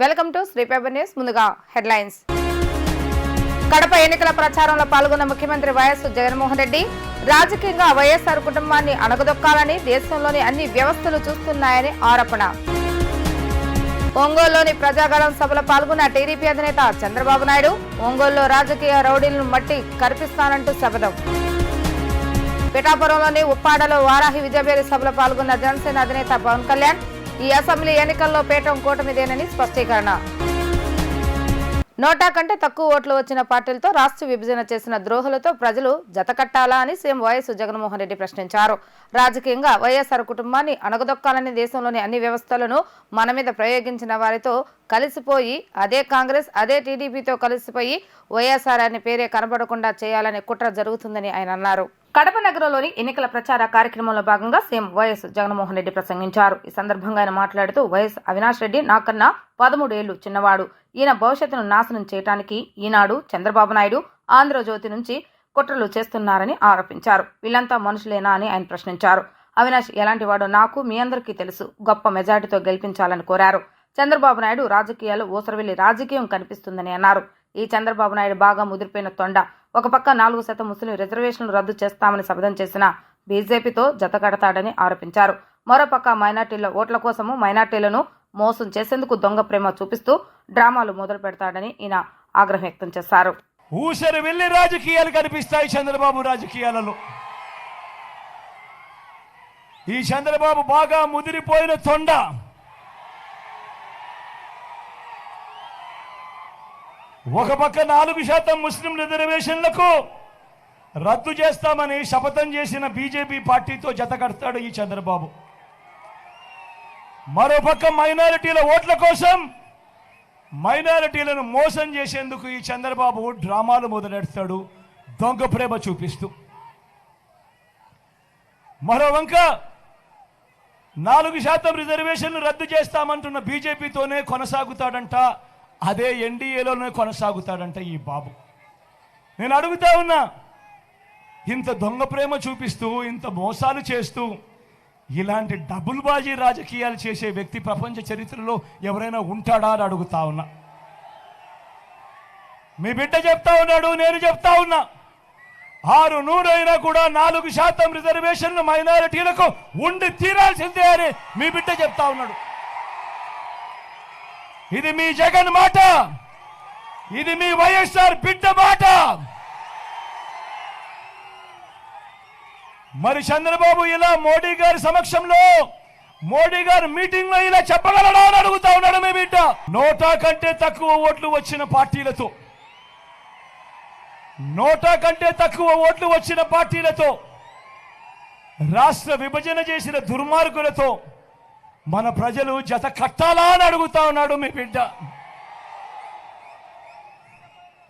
Welcome to Shri paper news ముందుగా headlines. Kadapa ఎన్నికల ప్రచారంలో పాల్గొన్న ముఖ్యమంత్రి వైఎస్ జగన్మోహన్ రెడ్డి రాజకీయంగా వైఎస్ఆర్ కుటుంబాన్ని అణగదొక్కాలని దేశంలోని అన్ని వ్యవస్థలు చూస్తున్నాయని ఆరోపణ. ఒంగోలులోని ప్రజాగళం సభలో పాల్గొన్న టీడీపీ అధినేత చంద్రబాబు నాయుడు ఒంగోలులో రాజకీయ రౌడీలను మట్టి కరిపిస్తానంటూ శపథం. పిఠాపురంలోని ఉప్పాడలో వారాహి విజయబేరి సభలో పాల్గొన్న జనసేన అధినేత పవన్ కళ్యాణ్ ఈ అసెంబ్లీ ఎన్నికల్లో పీఠం కూటమిదేనని స్పష్టీకరణ. నోటా కంటే తక్కువ ఓట్లు వచ్చిన పార్టీలతో రాష్ట్ర విభజన చేసిన ద్రోహులతో ప్రజలు జతకట్టాలా అని సీఎం వైఎస్ జగన్మోహన్ రెడ్డి ప్రశ్నించారు. రాజకీయంగా వైఎస్ఆర్ కుటుంబాన్ని అణగదొక్కాలని దేశంలోని అన్ని వ్యవస్థలను మన మీద ప్రయోగించిన వారితో కలిసిపోయి అదే కాంగ్రెస్ అదే టీడీపీతో కలిసిపోయి వైఎస్ఆర్ అనే పేరే కనబడకుండా చేయాలనే కుట్ర జరుగుతుందని ఆయన అన్నారు. కడప నగరంలోని ఎన్నికల ప్రచార కార్యక్రమంలో భాగంగా సీఎం వైఎస్ జగన్మోహన్ రెడ్డి ప్రసంగించారు. ఈ సందర్భంగా ఆయన మాట్లాడుతూ వైఎస్ అవినాష్ రెడ్డి నాకన్నా పదమూడేళ్ళు చిన్నవాడు. ఈయన భవిష్యత్తును నాశనం చేయడానికి ఈనాడు చంద్రబాబు నాయుడు ఆంధ్రజ్యోతి నుంచి కుట్రలు చేస్తున్నారని ఆరోపించారు. వీళ్ళంతా మనుషులేనా అని ఆయన ప్రశ్నించారు. అవినాష్ ఎలాంటి వాడో నాకు మీ అందరికీ తెలుసు. గొప్ప మెజార్టీతో గెలిపించాలని కోరారు. చంద్రబాబు నాయుడు రాజకీయాలు ఊసరవెళ్ళి రాజకీయం కనిపిస్తుందని అన్నారు. ఈ చంద్రబాబు నాయుడు బాగా ముదిరిపోయిన తొండ. ఒక పక్క నాలుగు శాతం ముస్లిం రిజర్వేషన్లు రద్దు చేస్తామని శపథం చేసిన బీజేపీతో జతకడతాడని ఆరోపించారు. మరోపక్క మైనార్టీల ఓట్ల కోసము మైనార్టీలను మోసం చేసేందుకు దొంగ ప్రేమ చూపిస్తూ డ్రామాలు మొదలు పెడతాడని ఈయన ఆగ్రహం వ్యక్తం చేశారు. ఊసరి వెళ్ళి రాజకీయాలు కనిపిస్తాయి చంద్రబాబు రాజకీయాలలో. ఈ చంద్రబాబు బాగా ముదిరిపోయిన తొండ. ఒక పక్క నాలుగు శాతం ముస్లిం రిజర్వేషన్లకు రద్దు చేస్తామని శపథం చేసిన బీజేపీ పార్టీతో జతకడతాడు ఈ చంద్రబాబు. మరోపక్క మైనారిటీల ఓట్ల కోసం మైనారిటీలను మోసం చేసేందుకు ఈ చంద్రబాబు డ్రామాలు మొదలెడతాడు దొంగ ప్రేమ చూపిస్తూ. మరో వంక నాలుగు శాతం రిజర్వేషన్లు రద్దు చేస్తామంటున్న బీజేపీతోనే కొనసాగుతాడంట. అదే ఎన్డీఏలోనే కొనసాగుతాడంట ఈ బాబు. నేను అడుగుతా ఉన్నా ఇంత దొంగ ప్రేమ చూపిస్తూ ఇంత మోసాలు చేస్తూ ఇలాంటి డబుల్ బాజీ రాజకీయాలు చేసే వ్యక్తి ప్రపంచ చరిత్రలో ఎవరైనా ఉంటాడా అని అడుగుతా ఉన్నా. మీ బిడ్డ చెప్తా ఉన్నాడు నేను చెప్తా ఉన్నా. ఆరు నూరైనా కూడా నాలుగు శాతం రిజర్వేషన్లు మైనారిటీలకు ఉండి తీరాల్సిందే అని మీ బిడ్డ చెప్తా ఉన్నాడు. ఇది మీ జగన్ మాట. ఇది మీ వైఎస్ఆర్ బిడ్డ మాట. మరి చంద్రబాబు ఇలా మోడీ గారి సమక్షంలో మోడీ గారు మీటింగ్లో ఇలా చెప్పగలడా అని అడుగుతా ఉన్నాడు మీ బిడ్డ. నోటా కంటే తక్కువ ఓట్లు వచ్చిన పార్టీలతో. నోటా కంటే తక్కువ ఓట్లు వచ్చిన పార్టీలతో రాష్ట్ర విభజన చేసిన దుర్మార్గులతో మన ప్రజలు జత కట్టాలా అని అడుగుతా ఉన్నాడు మీ బిడ్డ.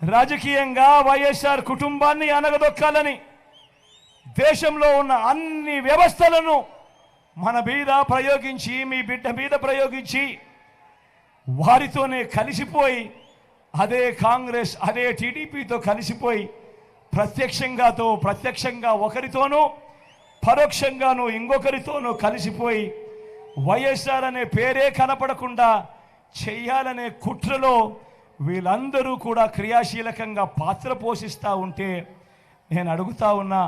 రాజకీయంగా వైఎస్ఆర్ కుటుంబాన్ని అనగదొక్కాలని దేశంలో ఉన్న అన్ని వ్యవస్థలను మన మీద ప్రయోగించి మీ బిడ్డ మీద ప్రయోగించి వారితోనే కలిసిపోయి అదే కాంగ్రెస్ అదే టీడీపీతో కలిసిపోయి ప్రత్యక్షంగాతో ప్రత్యక్షంగా ఒకరితోనూ పరోక్షంగాను ఇంకొకరితోనూ కలిసిపోయి వైఎస్ఆర్ అనే పేరే కనపడకుండా చెయ్యాలనే కుట్రలో వీళ్ళందరూ కూడా క్రియాశీలకంగా పాత్ర పోషిస్తూ ఉంటే నేను అడుగుతా ఉన్నా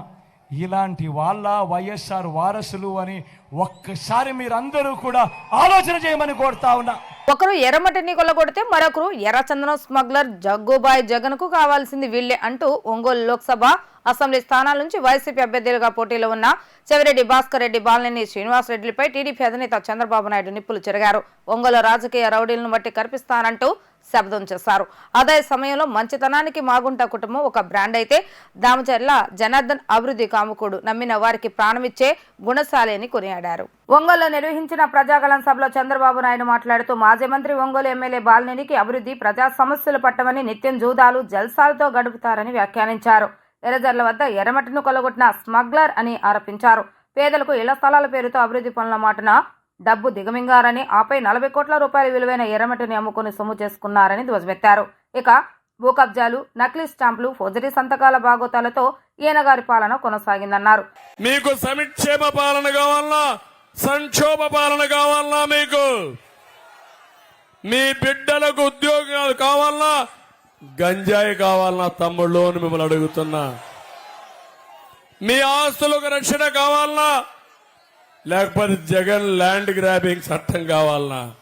ఇలాంటి వాళ్ళ వైఎస్ఆర్ వారసులు అని ఒక్కసారి మీరందరూ కూడా ఆలోచన చేయమని కోరుతా ఉన్నా. ఒకరు ఎర్రమట్టిని కొల్లగొడితే మరొకరు ఎర్రచందనం స్మగ్లర్ జగ్గుబాయ్ జగన్కు కావాల్సింది వీళ్ళే అంటూ ఒంగోలు లోక్సభ అసెంబ్లీ స్థానాల నుంచి వైసీపీ అభ్యర్థులుగా పోటీలో ఉన్న చెవిరెడ్డి భాస్కర్ రెడ్డి బాలినేని శ్రీనివాస్ రెడ్డిపై టీడీపీ అధినేత చంద్రబాబు నాయుడు నిప్పులు చెరిగారు. ఒంగోలు రాజకీయ రౌడీలను బట్టి కనిపిస్తానంటూ శబ్దం చేశారు. అదే సమయంలో మంచితనానికి మాగుంట కుటుంబం ఒక బ్రాండ్ అయితే దామచర్ల జనార్దన్ అభివృద్ధి కాముకుడు నమ్మిన వారికి ప్రాణమిచ్చే గుణశాలి అని కొనియాడారు. ఒంగోలులో నిర్వహించిన ప్రజాగళం సభలో చంద్రబాబు నాయుడు మాట్లాడుతూ మాజీ మంత్రి ఒంగోలు ఎమ్మెల్యే బాలినేనికి అభివృద్ధి ప్రజా సమస్యలు పట్టమని నిత్యం జూదాలు జల్సాలతో గడుపుతారని వ్యాఖ్యానించారు. ఎర్రజర్ల వద్ద ఎర్రమట్టిను కొలగొట్టిన స్మగ్లర్ అని ఆరోపించారు. పేదలకు ఇళ్ళ స్థలాల పేరుతో అభివృద్ధి పనుల మాటన డబ్బు దిగమింగారని ఆపై నలభై కోట్ల రూపాయల విలువైన ఎర్రమట్టిని అమ్ముకుని సొమ్ము చేసుకున్నారని ధ్వజమెత్తారు. ఇక భూ కబ్జాలు నకిలీ స్టాంపులు ఫోర్జరీ సంతకాల బాగోతాలతో ఈయన గారి పాలన కొనసాగిందన్నారు. మీకు సంక్షేమ పాలన కావాలన్నా సంక్షోభ పాలన కావాలన్నా మీకు? మీ బిడ్డలకు ఉద్యోగాలు కావాలన్నా గంజాయి కావాలన్నా తమ్ముళ్ళు అని మిమ్మల్ని అడుగుతున్నా. మీ ఆస్తులకు రక్షణ కావాలన్నా లేకపోతే జగన్ ల్యాండ్ గ్రాబింగ్ చట్టం కావాలన్నా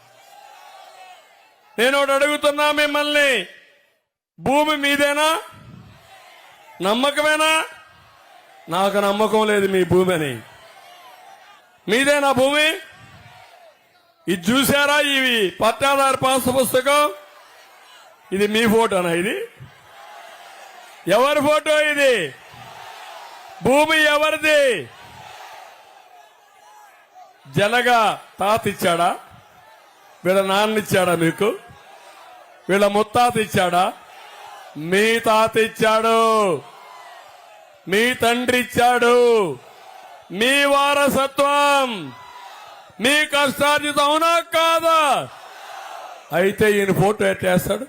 నేను ఒకటి అడుగుతున్నా మిమ్మల్ని. భూమి మీదేనా? నమ్మకమేనా? నాకు నమ్మకం లేదు మీ భూమి అని. మీదేనా భూమి. ఇది చూసారా ఇవి పట్టాదారు పాస్ పుస్తకం. ఇది మీ ఫోటోనా ఇది. ఎవరి ఫోటో ఇది? భూమి ఎవరిది? జనగా తాత ఇచ్చాడా? వీళ్ళ నాన్న ఇచ్చాడా మీకు? వీళ్ళ ముత్తాత ఇచ్చాడా? మీ తాత ఇచ్చాడు. మీ తండ్రి ఇచ్చాడు. మీ వారసత్వం. మీ కష్టార్జితం అవునా కాదా? అయితే ఈయన ఫోటో ఎట్టేస్తాడు?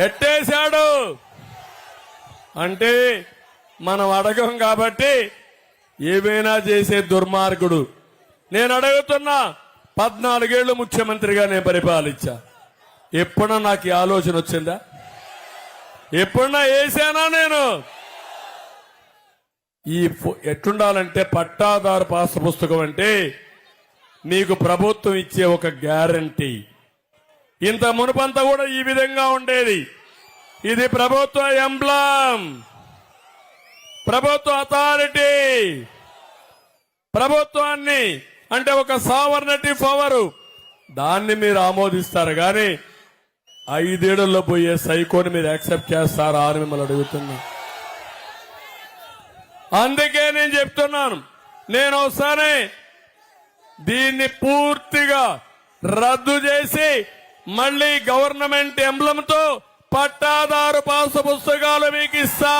ఎట్టేశాడు? అంటే మనం అడగం కాబట్టి ఏమైనా చేసే దుర్మార్గుడు. నేను అడుగుతున్నా పద్నాలుగేళ్ళు ముఖ్యమంత్రిగా నేను పరిపాలించా. ఎప్పుడన్నా నాకు ఈ ఆలోచన వచ్చిందా? ఎప్పుడన్నా వేసానా నేను? ఈ ఎట్టుండాలంటే ఎట్లుండాలంటే పట్టాదారు పాస్ పుస్తకం అంటే మీకు ప్రభుత్వం ఇచ్చే ఒక గ్యారంటీ. ఇంత మునుపంతా కూడా ఈ విధంగా ఉండేది. ఇది ప్రభుత్వ ఎంబ్లం. ప్రభుత్వ అథారిటీ. ప్రభుత్వాన్ని అంటే ఒక సావర్నటీ పవరు. దాన్ని మీరు ఆమోదిస్తారు కానీ ఐదేళ్ళలో పోయే సైకోని మీరు యాక్సెప్ట్ చేస్తారా అని మిమ్మల్ని అడుగుతున్నా. అందుకే నేను చెప్తున్నాను. నేను ఒకసారి దీన్ని పూర్తిగా రద్దు చేసి మళ్ళీ గవర్నమెంట్ ఎంబ్లంతో పట్టాదారు పాసు పుస్తకాలు మీకు ఇస్తా.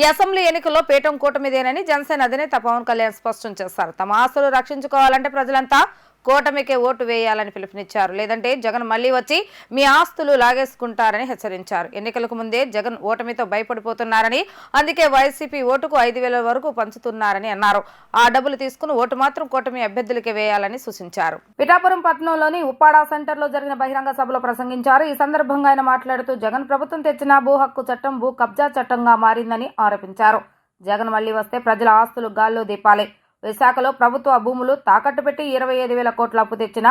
ఈ అసెంబ్లీ ఎన్నికల్లో పీఠం కూటమిదేనని జనసేన అధినేత పవన్ కళ్యాణ్ స్పష్టం చేశారు. తమ ఆస్తులు రక్షించుకోవాలంటే ప్రజలంతా కూటమికే ఓటు వేయాలని పిలుపునిచ్చారు. లేదంటే జగన్ మళ్ళీ వచ్చి మీ ఆస్తులు లాగేసుకుంటారని హెచ్చరించారు. ఎన్నికలకు ముందే జగన్ ఓటమితో భయపడిపోతున్నారని అందుకే వైసీపీ ఓటుకు ఐదు వేల వరకు పంచుతున్నారని అన్నారు. ఆ డబ్బులు తీసుకుని ఓటు మాత్రం కూటమి అభ్యర్థులకే వేయాలని సూచించారు. పిఠాపురం పట్టణంలోని ఉప్పాడా సెంటర్లో జరిగిన బహిరంగ సభలో ప్రసంగించారు. ఈ సందర్భంగా ఆయన మాట్లాడుతూ జగన్ ప్రభుత్వం తెచ్చిన భూ హక్కు చట్టం భూ కబ్జా చట్టంగా మారిందని ఆరోపించారు. జగన్ మళ్ళీ వస్తే ప్రజల ఆస్తులు గాల్లో దీపాలే. విశాఖలో ప్రభుత్వ భూములు తాకట్టు పెట్టి ఇరవై ఐదు వేల కోట్ల అప్పు తెచ్చిన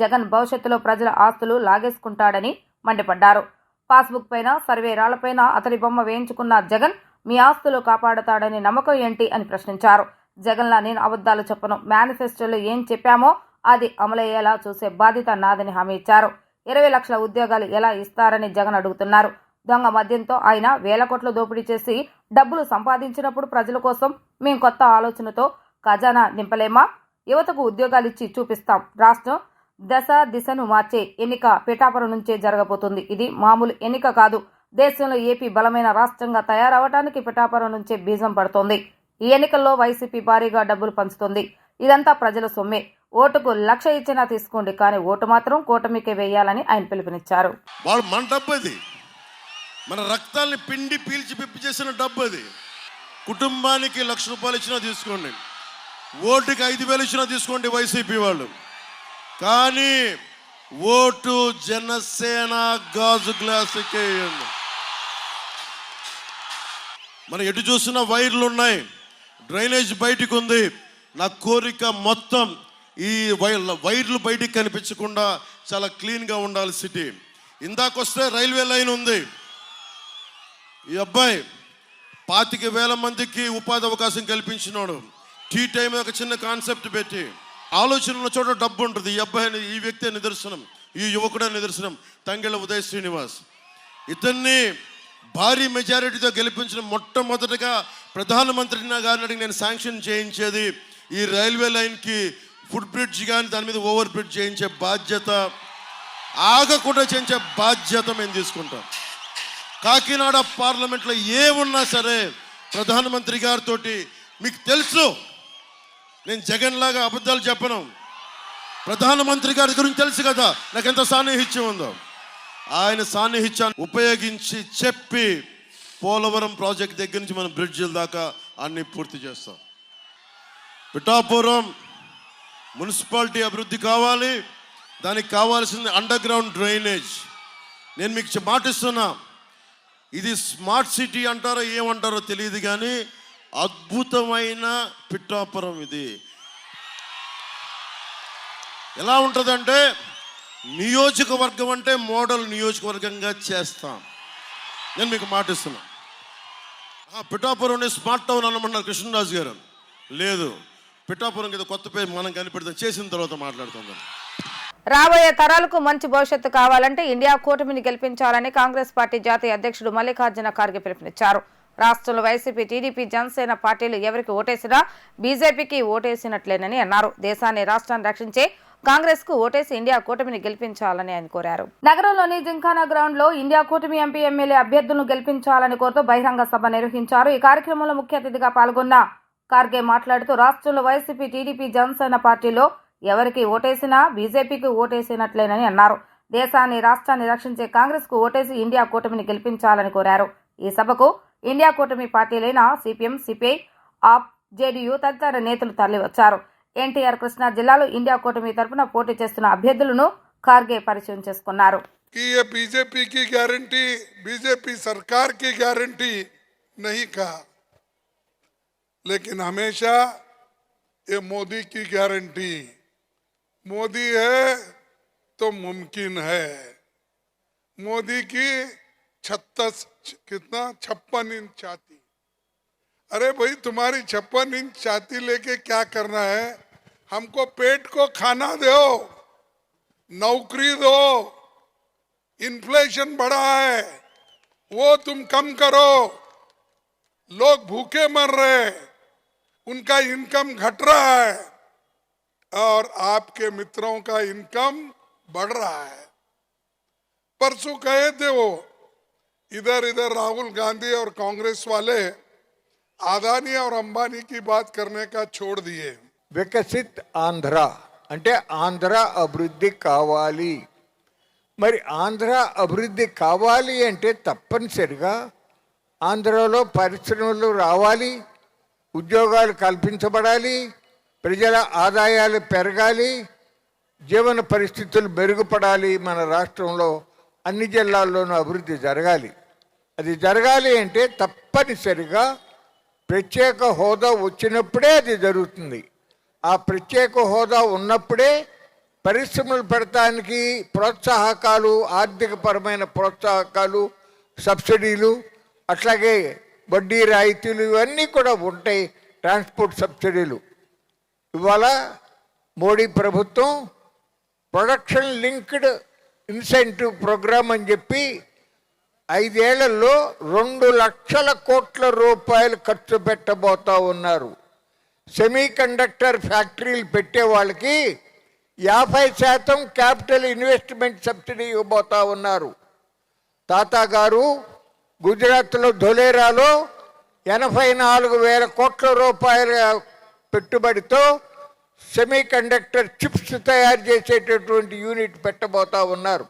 జగన్ భవిష్యత్తులో ప్రజల ఆస్తులు లాగేసుకుంటాడని మండిపడ్డారు. పాస్బుక్ పైన సర్వే రాళ్ళపైన అతడి బొమ్మ వేయించుకున్న జగన్ మీ ఆస్తులు కాపాడతాడని నమ్మకం ఏంటి అని ప్రశ్నించారు. జగన్లా నేను అబద్ధాలు చెప్పను. మేనిఫెస్టోలో ఏం చెప్పామో అది అమలయ్యేలా చూసే బాధ్యత నాదని హామీ ఇచ్చారు. ఇరవై లక్షల ఉద్యోగాలు ఎలా ఇస్తారని జగన్ అడుగుతున్నారు. దొంగ మద్యంతో ఆయన వేల కోట్లు దోపిడీ చేసి డబ్బులు సంపాదించినప్పుడు ప్రజల కోసం మేము కొత్త ఆలోచనతో ఖజానా నింపలేమా? యువతకు ఉద్యోగాలిచ్చి చూపిస్తాం. రాష్ట్రం దశ దిశను మార్చే ఎన్నిక పిఠాపురం నుంచే జరగబోతుంది. ఇది మామూలు ఎన్నిక కాదు. దేశంలో ఏపీ బలమైన రాష్ట్రంగా తయారవటానికి పిఠాపురం నుంచే బీజం పడుతోంది. ఈ ఎన్నికల్లో వైసీపీ భారీగా డబ్బులు పంచుతుంది. ఇదంతా ప్రజల సొమ్మే. ఓటుకు లక్ష ఇచ్చినా తీసుకోండి కానీ ఓటు మాత్రం కూటమికే వేయాలని ఆయన పిలుపునిచ్చారు. మన డబ్బు అది. మన రక్తాన్ని పిండి పీల్చి పిప్పి చేసిన డబ్బు అది. కుటుంబానికి లక్ష రూపాయలు ఇచ్చినా తీసుకోండి. ఓటుకి ఐదు వేలు ఇచ్చినా తీసుకోండి వైసీపీ వాళ్ళు. కానీ ఓటు జనసేన గాజు గ్లాసుకే మనం ఎటు చూసినా వైర్లు ఉన్నాయి. డ్రైనేజ్ బయటికి ఉంది. నా కోరిక మొత్తం ఈ వై- వైర్లు బయటికి కనిపించకుండా చాలా క్లీన్గా ఉండాలి సిటీ. ఇందాకొస్తే రైల్వే లైన్ ఉంది. ఈ అబ్బాయి పాతిక వేల మందికి ఉపాధి అవకాశం కల్పించినాడు. టీ టైం ఒక చిన్న కాన్సెప్ట్ పెట్టి ఆలోచన ఉన్న చోట డబ్బు ఉంటుంది. ఈ అబ్బాయి ఈ వ్యక్తి నిదర్శనం. ఈ యువకుడే నిదర్శనం. తంగెళ్ళ ఉదయ్ శ్రీనివాస్. ఇతన్ని భారీ మెజారిటీతో గెలిపించిన మొట్టమొదటిగా ప్రధానమంత్రిని గారిని నేను శాంక్షన్ చేయించేది ఈ రైల్వే లైన్కి ఫుడ్ బ్రిడ్జ్ కానీ దాని మీద ఓవర్ బ్రిడ్జ్ చేయించే బాధ్యత ఆగకుండా చేయించే బాధ్యత మేము తీసుకుంటాం. కాకినాడ పార్లమెంట్లో ఏమున్నా సరే ప్రధానమంత్రి గారితో మీకు తెలుసు నేను జగన్ లాగా అబద్ధాలు చెప్పను. ప్రధానమంత్రి గారి గురించి తెలుసు కదా నాకు ఎంత సాన్నిహిత్యం ఉందో. ఆయన సాన్నిహిత్యాన్ని ఉపయోగించి చెప్పి పోలవరం ప్రాజెక్ట్ దగ్గర నుంచి మనం బ్రిడ్జిల దాకా అన్ని పూర్తి చేస్తాం. పిఠాపురం మున్సిపాలిటీ అభివృద్ధి కావాలి దానికి కావాల్సింది అండర్ గ్రౌండ్ డ్రైనేజ్ నేను మీకు మాటిస్తున్నా ఇది స్మార్ట్ సిటీ అంటారో ఏమంటారో తెలియదు కానీ అద్భుతమైన పిట్టాపురం ఇది. ఎలా ఉంటుందంటే నియోజకవర్గం అంటే మోడల్ నియోజకవర్గంగా చేస్తాం. నేను మీకు మాటిస్తున్నా పిఠాపురం స్మార్ట్ టౌన్ అనమన్నారు కృష్ణరాజు గారు. లేదు పిఠాపురం కింద కొత్త పేరు మనం కనిపెడతాం. చేసిన తర్వాత మాట్లాడుతున్నాం రాబోయే తరాలకు మంచి భవిష్యత్తు కావాలంటే ఇండియా కూటమిని గెలిపించాలని కాంగ్రెస్ పార్టీ జాతీయ అధ్యక్షుడు మల్లికార్జున ఖార్గే పిలుపునిచ్చారు. రాష్ట్రంలో వైసీపీ టీడీపీ జనసేన పార్టీలు ఎవరికి ఓటేసినా బీజేపీకి ఓటేసినట్లేనని అన్నారు. దేశాన్ని రాష్ట్రాన్ని రక్షించే కాంగ్రెస్కు ఓటేసి ఇండియా కూటమిని గెలిపించాలని ఆయన కోరారు. నగరంలోని జింకానా గ్రౌండ్లో ఇండియా కూటమి ఎంపీ ఎమ్మెల్యే అభ్యర్థులను గెలిపించాలని కోరుతూ బహిరంగ సభ నిర్వహించారు. ఈ కార్యక్రమంలో ముఖ్య అతిథిగా పాల్గొన్న ఖార్గే మాట్లాడుతూ రాష్ట్రంలో వైసీపీ టీడీపీ జనసేన పార్టీలో ఎవరికి ఓటేసినా బీజేపీకి ఓటేసినట్లేనని అన్నారు. దేశాన్ని రాష్ట్రాన్ని రక్షించే కాంగ్రెస్కు ఓటేసి ఇండియా కూటమిని గెలిపించాలని కోరారు. ఈ సభకు ఇండియా కూటమి పార్టీలైన సిపిఎం సిపిఐ ఆప్ జేడీయూ తదితర నేతలు తరలివచ్చారు ఎన్టీఆర్ కృష్ణా జిల్లాలో ఇండియా కూటమి తరపున పోటీ చేస్తున్న అభ్యర్థులను ఖార్గే పరిచయం చేసుకున్నారు कि ये बीजेपी की गारंटी बीजेपी सरकार की गारंटी नहीं कहा लेकिन हमेशा ये मोदी की गारंटी मोदी है तो मुमकिन है मोदी की छत्तीस, कितना? छप्पन इंच छाती। अरे भाई, तुम्हारी छप्पन इंच छाती लेके क्या करना है? हमको पेट को खाना दो, नौकरी दो इन्फ्लेशन बढ़ा है, वो तुम कम करो। लोग भूखे मर रहे उनका इनकम घट रहा है, और आपके मित्रों का इनकम बढ़ रहा है। परसों कहे थे वो इधर इधर राहुल गांधी और कांग्रेस वाले आदानी और अंबानी की बात करने का छोड़ दिए వికసిత్ ఆంధ్ర అంటే ఆంధ్ర అభివృద్ధి కావాలి మరి ఆంధ్ర అభివృద్ధి కావాలి అంటే తప్పనిసరిగా ఆంధ్రలో పరిశ్రమలు రావాలి ఉద్యోగాలు కల్పించబడాలి ప్రజల ఆదాయాలు పెరగాలి జీవన పరిస్థితులు మెరుగుపడాలి మన రాష్ట్రంలో అన్ని జిల్లాల్లోనూ అభివృద్ధి జరగాలి. అది జరగాలి అంటే తప్పనిసరిగా ప్రత్యేక హోదా వచ్చినప్పుడే అది జరుగుతుంది. ఆ ప్రత్యేక హోదా ఉన్నప్పుడే పరిశ్రమలు పెడతానికి ప్రోత్సాహకాలు ఆర్థికపరమైన ప్రోత్సాహకాలు సబ్సిడీలు అట్లాగే వడ్డీ రాయితీలు ఇవన్నీ కూడా ఉంటాయి ట్రాన్స్పోర్ట్ సబ్సిడీలు. ఇవాళ మోడీ ప్రభుత్వం ప్రొడక్షన్ లింక్డ్ ఇన్సెంటివ్ ప్రోగ్రామ్ అని చెప్పి ఐదేళ్ళలో రెండు లక్షల కోట్ల రూపాయలు ఖర్చు పెట్టబోతా ఉన్నారు. సెమీ కండక్టర్ ఫ్యాక్టరీలు పెట్టే వాళ్ళకి యాభై శాతం క్యాపిటల్ ఇన్వెస్ట్మెంట్ సబ్సిడీ ఇవ్వబోతా ఉన్నారు. తాత గారు గుజరాత్లో ధొలేరాలో ఎనభై నాలుగు వేల కోట్ల రూపాయల పెట్టుబడితో సెమీ కండక్టర్ చిప్స్ తయారు చేసేటటువంటి యూనిట్ పెట్టబోతా ఉన్నారు.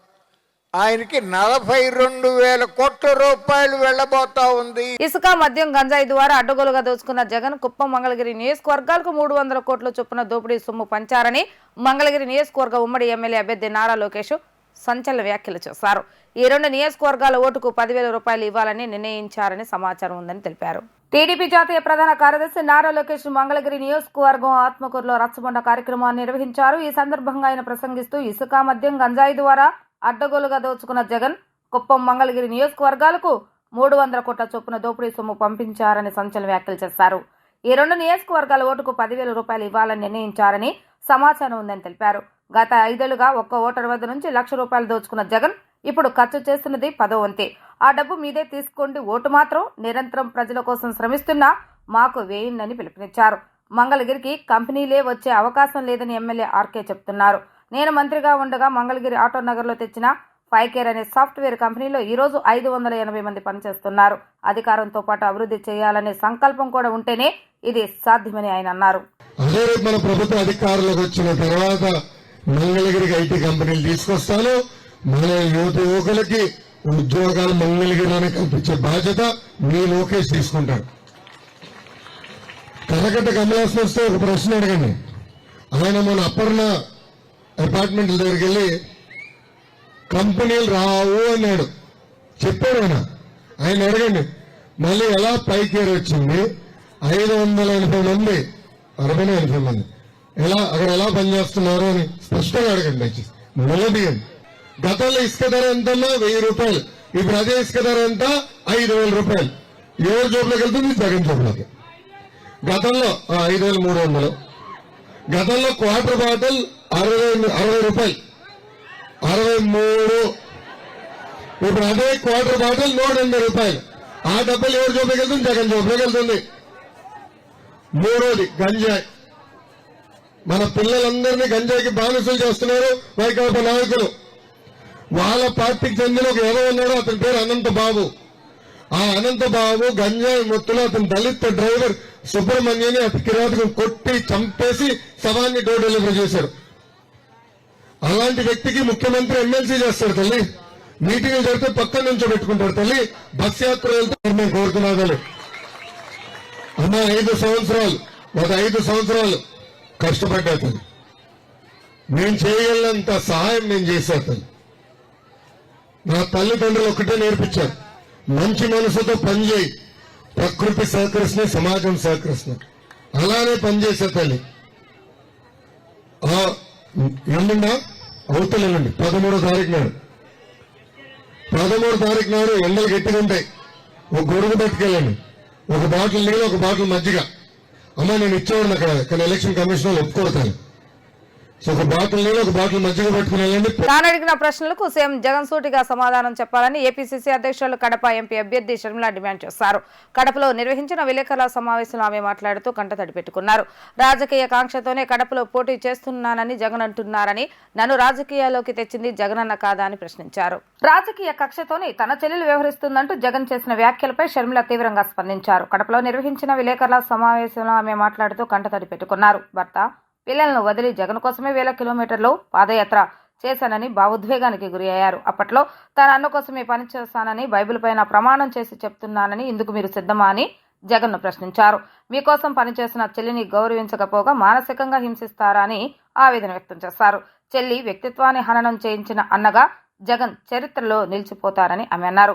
ఆయనకి నలభై రెండు వేల కోట్ల రూపాయలు వెళ్ళబోతా ఉంది. ఇసుక మద్యం గంజాయి ద్వారా అడ్డగోలుగా దోచుకున్న జగన్ కుప్పం మంగళగిరి నియోజకవర్గాలకు మూడు వందల కోట్ల చొప్పున దోపిడీ సొమ్ము పంచారని మంగళగిరి నియోజకవర్గ ఉమ్మడి ఎమ్మెల్యే అభ్యర్థి నారా లోకేష్ సంచలన వ్యాఖ్యలు చేశారు. ఈ రెండు నియోజకవర్గాల ఓటుకు పదివేల రూపాయలు ఇవ్వాలని నిర్ణయించారని సమాచారం ఉందని తెలిపారు. టీడీపీ జాతీయ ప్రధాన కార్యదర్శి నారా లోకేష్ మంగళగిరి నియోజకవర్గం ఆత్మకూరులో రచ్చబండ కార్యక్రమాన్ని నిర్వహించారు. ఈ సందర్భంగా ఆయన ప్రసంగిస్తూ ఇసుక మద్యం గంజాయి ద్వారా అడ్డగోలుగా దోచుకున్న జగన్ కుప్పం మంగళగిరి నియోజకవర్గాలకు మూడు వందల కోట్ల చొప్పున దోపిడీ సొమ్ము పంపించారని సంచలన వ్యాఖ్యలు చేశారు. ఈ రెండు నియోజకవర్గాల ఓటుకు పదివేల రూపాయలు ఇవ్వాలని నిర్ణయించారని సమాచారం ఉందని తెలిపారు. గత ఐదేళ్ళుగా ఒక్క ఓటరు వద్ద నుంచి లక్ష రూపాయలు దోచుకున్న జగన్ ఇప్పుడు ఖర్చు చేస్తున్నది పదో వంతే. ఆ డబ్బు మీదే తీసుకోండి ఓటు మాత్రం. నిరంతరం ప్రజల కోసం శ్రమిస్తున్నా మాకు వేయండి పిలుపునిచ్చారు. మంగళగిరికి కంపెనీలే వచ్చే అవకాశం లేదని ఎమ్మెల్యే ఆర్కే చెప్తున్నారు. నేను మంత్రిగా ఉండగా మంగళగిరి ఆటో నగర్లో తెచ్చిన ఫైకేర్ అనే సాఫ్ట్వేర్ కంపెనీలో ఈరోజు ఐదు వందల ఎనభై మంది పనిచేస్తున్నారు. అధికారంతో పాటు అభివృద్ధి చేయాలనే సంకల్పం కూడా ఉంటేనే ఇది సాధ్యమని ఆయన అన్నారు. మన ప్రభుత్వ అధికారులకు వచ్చిన తర్వాత మంగళగిరికి ఐటీ కంపెనీలు తీసుకొస్తాను. మన యువత యువకులకి ఉద్యోగాలు మంగళగిరిలోనే కల్పించే బాధ్యత మీ లోకేష్ తీసుకుంటారు కరకట్ట కమలాసన్ వస్తే ఒక ప్రశ్న అడగండి. ఆయన మన అపర్ణ అపార్ట్మెంట్ల దగ్గరికి వెళ్ళి కంపెనీలు రావు అన్నాడు. చెప్పాడు ఆయన. ఆయన అడగండి. మళ్ళీ ఎలా పైకేరు వచ్చింది ఐదు వందల ఎనభై మంది అరవై ఎనభై మంది. ఎలా అక్కడ ఎలా పనిచేస్తున్నారు అని స్పష్టంగా అడగండి దయచేసి. నిలదీయండి గతంలో ఇసుక ధర ఎంతన్నా వెయ్యి రూపాయలు. ఇప్పుడు అదే ఇసుక ధర ఎంత? ఐదు వేల రూపాయలు. ఎవరి జోబులోకి వెళ్తుంది? జగన్ జోబులోకి. గతంలో ఆ, ఐదు వేల మూడు వందలు. గతంలో క్వార్టర్ బాటిల్ అరవై అరవై రూపాయలు. అరవై మూడు. ఇప్పుడు అదే క్వార్టర్ బాటిల్ నూట ఎనభై రూపాయలు. ఆ డబ్బులు ఎవరి జోబులోకి వెళ్తుంది? జగన్ జోబులోకి వెళ్తుంది. మూడోది గంజాయి. మన పిల్లలందరినీ గంజాయికి బానిసలు చేస్తున్నారు వైకాపా నాయకులు. వాళ్ళ పార్టీకి చెందిన ఒక ఎవరు ఉన్నాడో అతని పేరు అనంత బాబు ఆ అనంత బాబు గంజాయి మొత్తులో అతని దళిత డ్రైవర్ సుబ్రహ్మణ్యని అతి కిరాతకం కొట్టి చంపేసి శవాన్ని డోర్ డెలివరీ చేశారు. అలాంటి వ్యక్తికి ముఖ్యమంత్రి ఎమ్మెల్సీ చేస్తాడు తల్లి. మీటింగ్ జరిగితే పక్కన నుంచో పెట్టుకుంటాడు తల్లి. బస్ యాత్ర వెళ్తే మేము కోరుతున్నా తల్లి. అమ్మ ఐదు సంవత్సరాలు ఒక ఐదు సంవత్సరాలు కష్టపడ్డా తల్లి. నేను చేయగలంత సహాయం నేను చేశా తల్లి. నా తల్లిదండ్రులు ఒకటే నేర్పించారు. మంచి మనసుతో పనిచేయి. ప్రకృతి సహకరిస్తుంది సమాజం సహకరిస్తుంది. అలానే పనిచేసే తల్లి. ఆ ఎల్లుండా అవతల ఎల్లుండి పదమూడో తారీఖు నాడు. పదమూడో తారీఖు నాడు ఎండలు గట్టిగా ఉంటాయి. ఒక గొడుగు పట్టుకెళ్ళండి. ఒక బాటిల్ నీళ్ళు ఒక బాటిల్ మజ్జిగ. అమ్మ నేను ఇచ్చేవాడిని అక్కడ. కానీ ఎలక్షన్ కమిషన్ వాళ్ళు ఒప్పుకోడతాను తాను అడిగిన ప్రశ్నలకు సీఎం జగన్ సూటిగా సమాధానం చెప్పాలని ఏపీసీసీ అధ్యక్షులు కడప ఎంపీ అభ్యర్థి షర్మిల డిమాండ్ చేశారు. కడపలో నిర్వహించిన విలేకరుల సమావేశంలో ఆమె మాట్లాడుతూ కంటతడి పెట్టుకున్నారు రాజకీయ కాంక్షతోనే కడపలో పోటీ చేస్తున్నానని జగన్ అంటున్నారని నన్ను రాజకీయాల్లోకి తెచ్చింది జగనన్న కాదా అని ప్రశ్నించారు. రాజకీయ కక్షతోనే తన చెల్లెలు వ్యవహరిస్తుందంటూ జగన్ చేసిన వ్యాఖ్యలపై షర్మిల తీవ్రంగా స్పందించారు. కడపలో నిర్వహించిన విలేకరుల సమావేశంలో ఆమె మాట్లాడుతూ కంటతడి పెట్టుకున్నారు భర్త పిల్లలను వదిలి జగన్ కోసమే వేల కిలోమీటర్లు పాదయాత్ర చేశానని భావోద్వేగానికి గురి అయ్యారు అప్పట్లో తన అన్న కోసమే పనిచేస్తానని బైబిల్ పైన ప్రమాణం చేసి చెప్తున్నానని ఇందుకు మీరు సిద్ధమా అని జగన్ను ప్రశ్నించారు. మీకోసం పనిచేసిన చెల్లిని గౌరవించకపోగా మానసికంగా హింసిస్తారా అని ఆవేదన వ్యక్తం చేశారు. చెల్లి వ్యక్తిత్వాన్ని హననం చేయించిన అన్నగా జగన్ చరిత్రలో నిలిచిపోతారని ఆమె అన్నారు.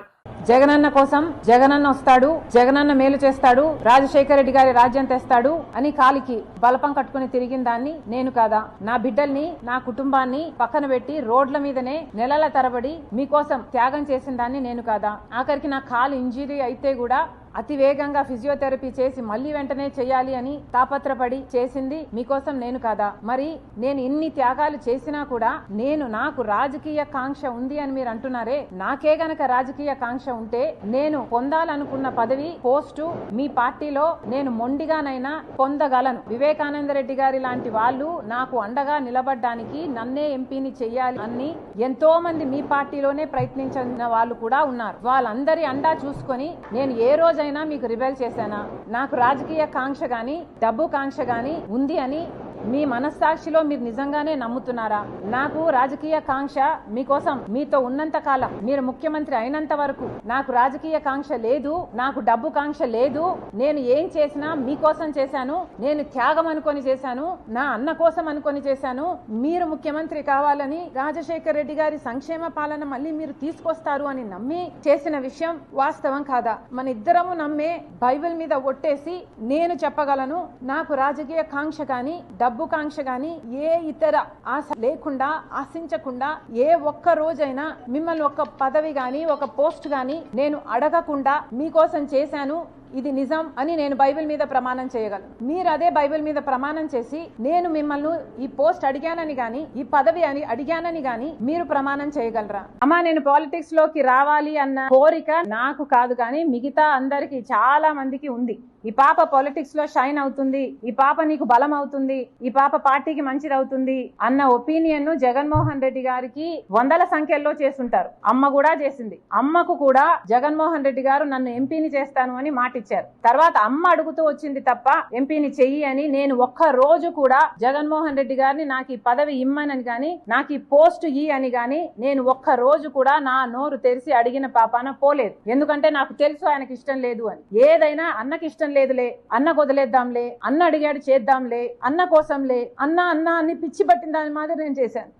జగనన్న కోసం జగనన్న వస్తాడు జగనన్న మేలు చేస్తాడు రాజశేఖర రెడ్డి గారి రాజ్యం తెస్తాడు అని కాలికి బలపం కట్టుకుని తిరిగిన దాన్ని నేను కాదా? నా బిడ్డల్ని నా కుటుంబాన్ని పక్కన పెట్టి రోడ్ల మీదనే నెలల తరబడి మీకోసం త్యాగం చేసిన దాన్ని నేను కాదా? ఆఖరికి నా కాలు ఇంజరీ అయితే కూడా అతి వేగంగా ఫిజియోథెరపీ చేసి మళ్ళీ వెంటనే చేయాలి అని తాపత్రపడి చేసింది మీకోసం నేను కాదా? మరి నేను ఇన్ని త్యాగాలు చేసినా కూడా నేను నాకు రాజకీయ కాంక్ష ఉంది అని మీరు అంటున్నారే? నాకే గనక రాజకీయ కాంక్ష ఉంటే నేను పొందాలనుకున్న పదవి పోస్టు మీ పార్టీలో నేను మొండిగానైనా పొందగలను. వివేకానంద రెడ్డి గారి లాంటి వాళ్ళు నాకు అండగా నిలబడ్డానికి నన్నే ఎంపీని చెయ్యాలి అని ఎంతో మంది మీ పార్టీలోనే ప్రయత్నించిన వాళ్ళు కూడా ఉన్నారు. వాళ్ళందరి అండా చూసుకొని నేను ఏ రోజైనా మీకు రిబెల్ చేశానా? నాకు రాజకీయ కాంక్ష గాని డబ్బు కాంక్ష గాని ఉంది అని మీ మనస్సాక్షిలో మీరు నిజంగానే నమ్ముతున్నారా? నాకు రాజకీయ కాంక్ష మీకోసం మీతో ఉన్నంత కాలం మీరు ముఖ్యమంత్రి అయినంత వరకు నాకు రాజకీయ కాంక్ష లేదు నాకు డబ్బు కాంక్ష లేదు నేను ఏం చేసినా మీకోసం చేశాను నేను త్యాగం అనుకొని చేశాను నా అన్న కోసం అనుకొని చేశాను మీరు ముఖ్యమంత్రి కావాలని రాజశేఖర్ రెడ్డి గారి సంక్షేమ పాలన మళ్ళీ మీరు తీసుకొస్తారు అని నమ్మి చేసిన విషయం వాస్తవం కాదా? మన ఇద్దరము నమ్మే బైబిల్ మీద ఒట్టేసి నేను చెప్పగలను నాకు రాజకీయ కాంక్ష కానీ డబ్బు కాంక్ష గాని ఏ ఇతర ఆశ లేకుండా ఆశించకుండా ఏ ఒక్క రోజైనా మిమ్మల్ని ఒక పదవి గాని ఒక పోస్ట్ గాని నేను అడగకుండా మీకోసం చేశాను. ఇది నిజం అని నేను బైబిల్ మీద ప్రమాణం చేయగలను. మీరు అదే బైబిల్ మీద ప్రమాణం చేసి నేను మిమ్మల్ని ఈ పోస్ట్ అడిగానని గాని ఈ పదవి అని అడిగానని గాని మీరు ప్రమాణం చేయగలరా? అమ్మా నేను పాలిటిక్స్లోకి రావాలి అన్న కోరిక నాకు కాదు కానీ మిగతా అందరికి చాలా మందికి ఉంది. ఈ పాప పాలిటిక్స్లో షైన్ అవుతుంది. ఈ పాప నీకు బలం అవుతుంది. ఈ పాప పార్టీకి మంచిది అవుతుంది అన్న ఒపీనియన్ను జగన్మోహన్ రెడ్డి గారికి వందల సంఖ్యల్లో చేస్తుంటారు. అమ్మ కూడా చేసింది. అమ్మకు కూడా జగన్మోహన్ రెడ్డి గారు నన్ను ఎంపీని చేస్తాను అని మాటి ఇచ్చారు. తర్వాత అమ్మ అడుగుతూ వచ్చింది తప్ప ఎంపీని చెయ్యి అని నేను ఒక్క రోజు కూడా జగన్మోహన్ రెడ్డి గారిని నాకు ఈ పదవి ఇమ్మనని గాని నాకు ఈ పోస్ట్ ఇ అని గాని నేను ఒక్క రోజు కూడా నా నోరు తెరిచి అడిగిన పాపాన పోలేదు. ఎందుకంటే నాకు తెలుసు ఆయనకి ఇష్టం లేదు అని. ఏదైనా అన్నకి ఇష్టం లేదులే అన్న వదిలేద్దాంలే అన్న అడిగాడు చేద్దాంలే అన్న కోసంలే అన్న అన్న అని పిచ్చి పట్టిన దాని మాదిరి నేను చేశాను.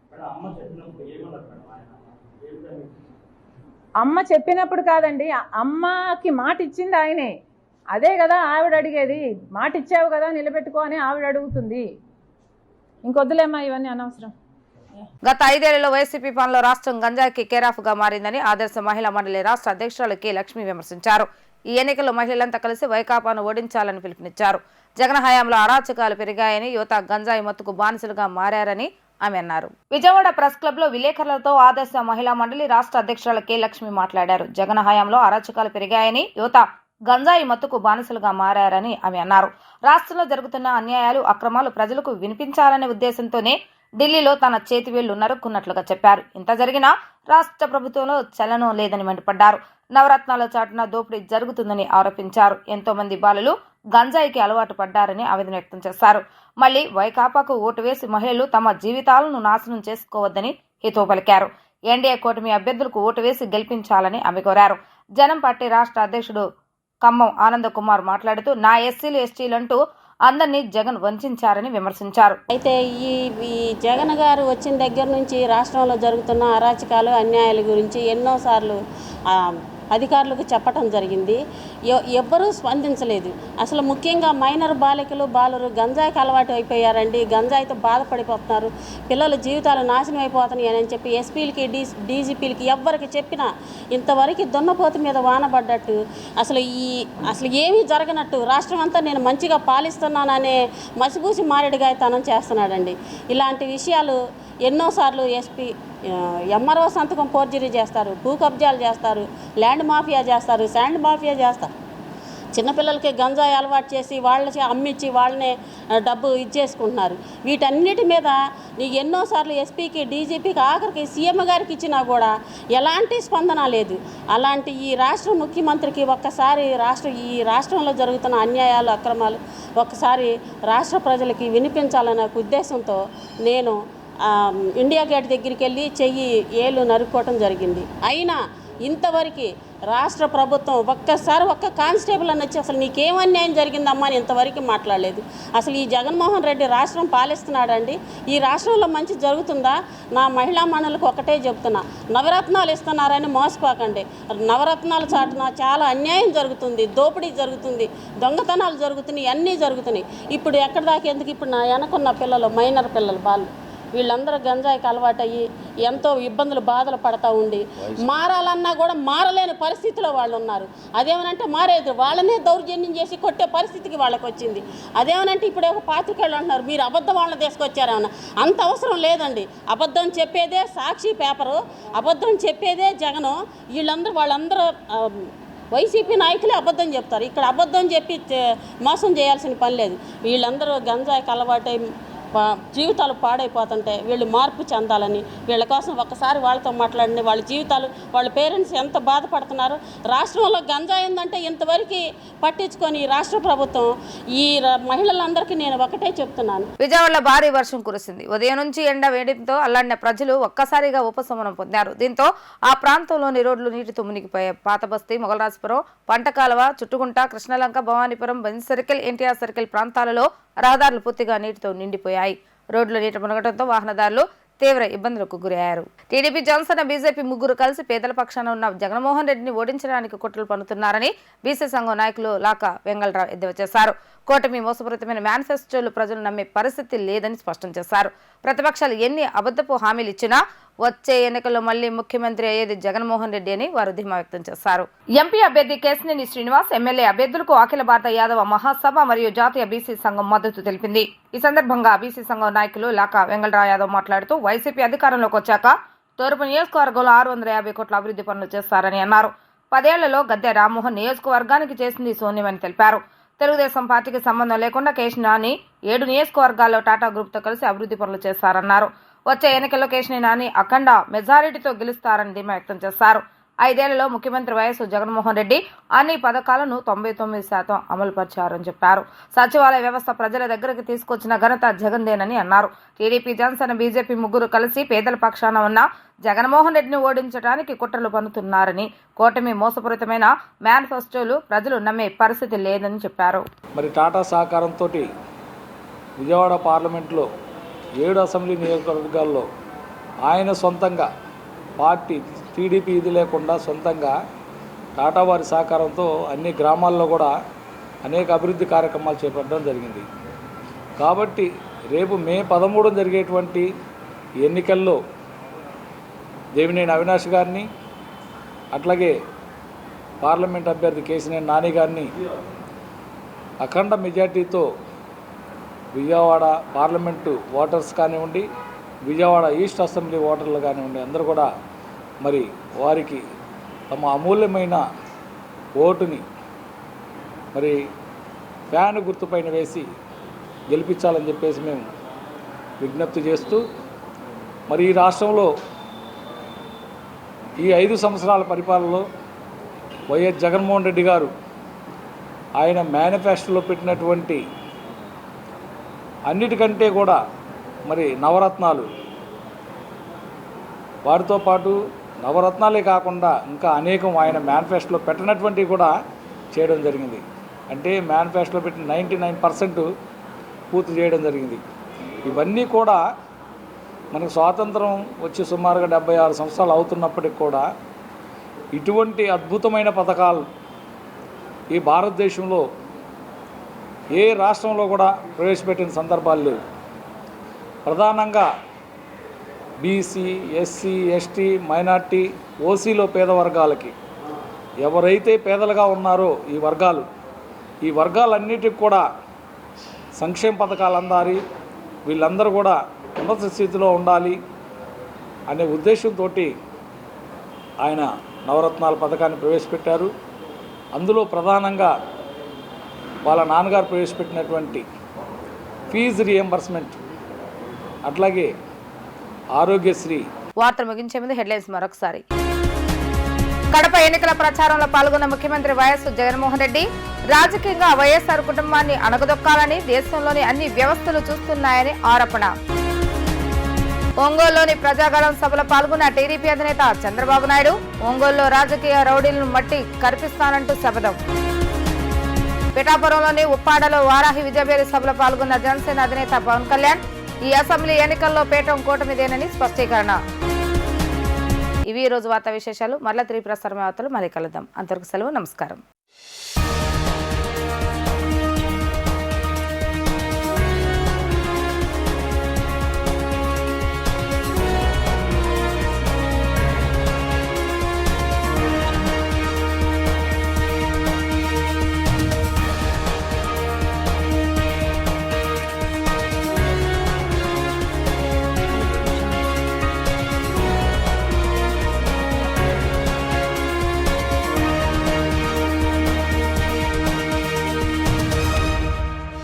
అమ్మ చెప్పినప్పుడు కాదండి అమ్మకి మాట ఇచ్చింది ఆయనే. అదే కదా ఆవిడ అడిగేది మాట ఇచ్చావు కదా నిలబెట్టుకో అని ఆవిడ అడుగుతుంది ఇంకొద్దులేమ్మా ఇవన్నీ అనవసరం. గత ఐదేళ్ళలో వైసీపీ పాలనలో రాష్ట్రం గంజాయికి కేరాఫ్గా మారిందని ఆదర్శ మహిళా మండలి రాష్ట్ర అధ్యక్షురాలు కె లక్ష్మి విమర్శించారు. ఈ ఎన్నికల్లో మహిళలంతా కలిసి వైకాపాను ఓడించాలని పిలుపునిచ్చారు. జగన్ హయాంలో అరాచకాలు పెరిగాయని యువత గంజాయి మత్తుకు బానిసలుగా మారారని ఆమె అన్నారు. విజయవాడ ప్రెస్ క్లబ్లో విలేకరులతో ఆదర్శ మహిళా మండలి రాష్ట్ర అధ్యక్షురాలు కె లక్ష్మి మాట్లాడారు. జగన్ హయాంలో అరాచకాలు పెరిగాయని యువత గంజాయి మత్తుకు బానిసలుగా మారారని ఆమె అన్నారు. రాష్ట్రంలో జరుగుతున్న అన్యాయాలు అక్రమాలు ప్రజలకు వినిపించాలనే ఉద్దేశంతోనే ఢిల్లీలో తన చేతివేళ్ళు నరుక్కున్నట్లుగా చెప్పారు. ఇంత జరిగినా రాష్ట్ర ప్రభుత్వంలో చలనం లేదని మండిపడ్డారు. నవరత్నాల చాటున దోపిడీ జరుగుతుందని ఆరోపించారు. ఎంతో మంది బాలలు గంజాయికి అలవాటు పడ్డారని ఆవేదన వ్యక్తం చేశారు. మళ్ళీ వైకాపాకు ఓటు వేసి మహిళలు తమ జీవితాలను నాశనం చేసుకోవద్దని హితవు పలికారు. ఎన్డీఏ కూటమి అభ్యర్థులకు ఓటు వేసి గెలిపించాలని ఆమె కోరారు. జనం పార్టీ రాష్ట్ర అధ్యక్షుడు ఖమ్మం ఆనందకుమార్ మాట్లాడుతూ నా ఎస్సీలు ఎస్టీలంటూ అందరినీ జగన్ వంచారని విమర్శించారు. అయితే ఈ ఈ జగన్ గారు వచ్చిన దగ్గర నుంచి రాష్ట్రంలో జరుగుతున్న అరాచకాలు అన్యాయాల గురించి ఎన్నోసార్లు అధికారులకు చెప్పటం జరిగింది. ఎవ్వరూ స్పందించలేదు. అసలు ముఖ్యంగా మైనర్ బాలికలు బాలురు గంజాయికి అలవాటు అయిపోయారండి. గంజాయితో బాధపడిపోతున్నారు. పిల్లల జీవితాలు నాశనం అయిపోతున్నాయి అని చెప్పి ఎస్పీలకి డీ డీజీపీలకి ఎవ్వరికి చెప్పినా ఇంతవరకు దున్నపోతు మీద వానబడ్డట్టు. అసలు ఈ అసలు ఏమీ జరగనట్టు. రాష్ట్రం అంతా నేను మంచిగా పాలిస్తున్నాననే మసిపూసి మారేడుగాయతనం చేస్తున్నాడండి. ఇలాంటి విషయాలు ఎన్నోసార్లు ఎస్పీ ఎంఆర్ఓ సంతకం ఫోర్జరీ చేస్తారు భూ కబ్జాలు చేస్తారు ల్యాండ్ మాఫియా చేస్తారు శాండ్ మాఫియా చేస్తారు. చిన్నపిల్లలకి గంజాయి అలవాటు చేసి వాళ్ళకి అమ్మిచ్చి వాళ్ళనే డబ్బు ఇచ్చేసుకుంటున్నారు. వీటన్నిటి మీద నీ ఎన్నోసార్లు ఎస్పీకి డీజీపీకి ఆఖరికి సీఎం గారికి ఇచ్చినా కూడా ఎలాంటి స్పందన లేదు. అలాంటి ఈ రాష్ట్ర ముఖ్యమంత్రికి ఒక్కసారి రాష్ట్ర ఈ రాష్ట్రంలో జరుగుతున్న అన్యాయాలు అక్రమాలు ఒక్కసారి రాష్ట్ర ప్రజలకి వినిపించాలనే ఉద్దేశంతో నేను ఇండియా గేట్ దగ్గరికి వెళ్ళి చెయ్యి ఏలు నరుక్కోవటం జరిగింది. అయినా ఇంతవరకు రాష్ట్ర ప్రభుత్వం ఒక్కసారి ఒక్క కానిస్టేబుల్ అని వచ్చి అసలు నీకేం అన్యాయం జరిగిందమ్మా అని ఇంతవరకు మాట్లాడలేదు. అసలు ఈ జగన్మోహన్ రెడ్డి రాష్ట్రం పాలిస్తున్నాడండి? ఈ రాష్ట్రంలో మంచి జరుగుతుందా? నా మహిళా మండలికి ఒకటే చెప్తున్నా. నవరత్నాలు ఇస్తున్నారని మోసపోకండి. నవరత్నాలు చాటున చాలా అన్యాయం జరుగుతుంది. దోపిడీ జరుగుతుంది. దొంగతనాలు జరుగుతున్నాయి. అన్నీ జరుగుతున్నాయి. ఇప్పుడు ఎక్కడి దాకా ఎందుకు ఇప్పుడు నా వెనకున్న పిల్లలు మైనర్ పిల్లలు వాళ్ళు వీళ్ళందరూ గంజాయికి అలవాటయ్యి ఎంతో ఇబ్బందులు బాధలు పడతా ఉండి మారాలన్నా కూడా మారలేని పరిస్థితిలో వాళ్ళు ఉన్నారు. అదేమనంటే మారేది వాళ్ళనే దౌర్జన్యం చేసి కొట్టే పరిస్థితికి వాళ్ళకి వచ్చింది అదేమనంటే ఇప్పుడు ఒక పాత్రికేళ్ళు అంటున్నారు మీరు అబద్ధం వాళ్ళని తీసుకొచ్చారేమన్నా? అంత అవసరం లేదండి. అబద్ధం చెప్పేదే సాక్షి పేపరు అబద్ధం చెప్పేదే జగను. వీళ్ళందరూ వాళ్ళందరూ వైసీపీ నాయకులే అబద్ధం చెప్తారు. ఇక్కడ అబద్ధం చెప్పి మోసం చేయాల్సిన పని లేదు. వీళ్ళందరూ గంజాయికి అలవాటై జీవితాలు పాడైపోతుంటే వీళ్ళు మార్పు చెందాలని వీళ్ళ కోసం ఒక్కసారి వాళ్ళతో మాట్లాడండి వాళ్ళ జీవితాలు వాళ్ళ పేరెంట్స్ ఎంత బాధపడుతున్నారు. రాష్ట్రంలో గంజా ఏందంటే ఇంతవరకు పట్టించుకొని రాష్ట్ర ప్రభుత్వం ఈ ర- మహిళలందరికీ నేను ఒకటే చెప్తున్నాను. విజయవాడలో భారీ వర్షం కురిసింది. ఉదయం నుంచి ఎండ వేయడంతో అల్లాడిన ప్రజలు ఒక్కసారిగా ఉపశమనం పొందారు. దీంతో ఆ ప్రాంతంలోని రోడ్లు నీటితో మునిగిపోయాయి. పాత బస్తీ Mogalrajapuram Pantakaluva Chuttugunta Krishnalanka Bhavanipuram Benz circle NTR circle ప్రాంతాలలో రహదారులు పూర్తిగా నీటితో నిండిపోయాయి. రోడ్లు నీట మునగడంతో వాహనదారులు తీవ్ర ఇబ్బందులకు గురయ్యారు. టీడీపీ జనసేన బీజేపీ ముగ్గురు కలిసి పేదల పక్షాన ఉన్న జగన్మోహన్ రెడ్డిని ఓడించడానికి కుట్రలు పన్నుతున్నారని బీసీ సంఘం నాయకులు లాకా వెంగళరావు ఎద్దేవా చేశారు. కూటమి మోసపూరితమైన మేనిఫెస్టోలు ప్రజలు నమ్మే పరిస్థితి లేదని స్పష్టం చేశారు. ప్రతిపక్షాలు ఎన్ని అబద్ధపు హామీలు ఇచ్చినా వచ్చే ఎన్నికల్లో మళ్ళీ ముఖ్యమంత్రి అయ్యేది జగన్మోహన్ రెడ్డి అని వారు ధీమా వ్యక్తం చేశారు. ఎంపీ అభ్యర్థి కేశినేని శ్రీనివాస్ ఎమ్మెల్యే అభ్యర్థులకు అఖిల భారత యాదవ మహాసభ మరియు జాతీయ బీసీ సంఘం మద్దతు తెలిపింది. ఈ సందర్భంగా బీసీ సంఘం నాయకులు లాకా వెంగళరావు యాదవ్ మాట్లాడుతూ వైసీపీ అధికారంలోకి వచ్చాక తూర్పు నియోజకవర్గంలో ఆరు వందల యాభై కోట్ల అభివృద్ధి పనులు చేస్తారని అన్నారు. పదేళ్ళలో గద్దె రామ్మోహన్ నియోజకవర్గానికి చేసింది శూన్యమని తెలిపారు. తెలుగుదేశం పార్టీకి సంబంధం లేకుండా కేశినాని ఏడు నియోజకవర్గాల్లో టాటా గ్రూప్తో కలిసి అభివృద్ధి పనులు చేస్తారన్నారు. వచ్చే ఎన్నికల్లో కేశిని నాని అఖండ మెజారిటీతో గెలుస్తారని ధీమా వ్యక్తం చేశారు. ఐదేళ్ళలో ముఖ్యమంత్రి వైఎస్ జగన్మోహన్ రెడ్డి అన్ని పథకాలను తొంభై తొమ్మిది శాతం అమలుపరిచారని చెప్పారు. సచివాలయ వ్యవస్థ ప్రజల దగ్గరకు తీసుకొచ్చిన ఘనత జగన్దేనని అన్నారు. టీడీపీ జనసేన బీజేపీ ముగ్గురు కలిసి పేదల పక్షాన ఉన్న జగన్మోహన్ రెడ్డిని ఓడించడానికి కుట్రలు పన్నుతున్నారని కూటమి మోసపూరితమైన మేనిఫెస్టోలు ప్రజలు నమ్మే పరిస్థితి లేదని చెప్పారు. మరి టాటా సహకారంతో విజయవాడ పార్లమెంట్లో ఏడు అసెంబ్లీ నియోజకవర్గాల్లో ఆయన సొంతంగా పార్టీ టీడీపీ ఇది లేకుండా సొంతంగా టాటా వారి సహకారంతో అన్ని గ్రామాల్లో కూడా అనేక అభివృద్ధి కార్యక్రమాలు చేపట్టడం జరిగింది. కాబట్టి రేపు మే పదమూడు జరిగేటువంటి ఎన్నికల్లో దేవినేని అవినాష్ గారిని అట్లాగే పార్లమెంట్ అభ్యర్థి కేసినేని నాని గారిని అఖండ మెజార్టీతో విజయవాడ పార్లమెంటు ఓటర్స్ కానివ్వండి విజయవాడ ఈస్ట్ అసెంబ్లీ ఓటర్లు కానివ్వండి అందరూ కూడా మరి వారికి తమ అమూల్యమైన ఓటుని మరి ఫ్యాన్ గుర్తుపైన వేసి గెలిపించాలని చెప్పేసి మేము విజ్ఞప్తి చేస్తూ మరి ఈ రాష్ట్రంలో ఈ ఐదు సంవత్సరాల పరిపాలనలో వైఎస్ జగన్మోహన్ రెడ్డి గారు ఆయన మేనిఫెస్టోలో పెట్టినటువంటి అన్నిటికంటే కూడా మరి నవరత్నాలు. వారితో పాటు నవరత్నాలే కాకుండా ఇంకా అనేకం ఆయన మేనిఫెస్టోలో పెట్టినటువంటివి కూడా చేయడం జరిగింది. అంటే మేనిఫెస్టోలో పెట్టిన నైంటీ నైన్ పర్సెంట్ పూర్తి చేయడం జరిగింది. ఇవన్నీ కూడా మనకు స్వాతంత్రం వచ్చి సుమారుగా డెబ్బై ఆరు సంవత్సరాలు అవుతున్నప్పటికి కూడా ఇటువంటి అద్భుతమైన పథకాలు ఈ భారతదేశంలో ఏ రాష్ట్రంలో కూడా ప్రవేశపెట్టిన సందర్భాలు లేవు. ప్రధానంగా బీసీ ఎస్సీ ఎస్టీ మైనార్టీ ఓసీలో పేద వర్గాలకి ఎవరైతే పేదలుగా ఉన్నారో ఈ వర్గాలు ఈ వర్గాలన్నిటికి కూడా సంక్షేమ పథకాలు అందాలి వీళ్ళందరూ కూడా ఉన్నత స్థితిలో ఉండాలి అనే ఉద్దేశంతో ఆయన నవరత్నాల పథకాన్ని ప్రవేశపెట్టారు. అందులో ప్రధానంగా వాళ్ళ నాన్నగారు ప్రవేశపెట్టినటువంటి ఫీజు రియంబర్స్మెంట్ అట్లాగే ఆరోగ్యశ్రీ. వార్తలు ముగించే ముందు హెడ్లైన్స్ మరొకసారి. కడప ఎన్నికల ప్రచారంలో పాల్గొన్న ముఖ్యమంత్రి వైఎస్ జగన్మోహన్ రెడ్డి రాజకీయంగా వైఎస్ఆర్ కుటుంబాన్ని అణగదొక్కాలని దేశంలోని అన్ని వ్యవస్థలు చూస్తున్నాయని ఆరోపణ. ఒంగోలులోని ప్రజాగళం సభలో పాల్గొన్న టీడీపీ అధినేత చంద్రబాబు నాయుడు ఒంగోలులో రాజకీయ రౌడీలను మట్టి కరిపిస్తానంటూ శపథం. పిఠాపురంలోని ఉప్పాడలో వారాహి విజయభేరి సభలో పాల్గొన్న జనసేన అధినేత పవన్ కళ్యాణ్ ఈ అసెంబ్లీ ఎన్నికల్లో పీఠం కూటమిదేనని స్పష్టీకరణ. ఇవి ఈ రోజు వార్తా విశేషాలు. మరలా త్రీ ప్రసారం వార్తలు మళ్ళీ కలుద్దాం. అంతవరకు సెలవు. నమస్కారం.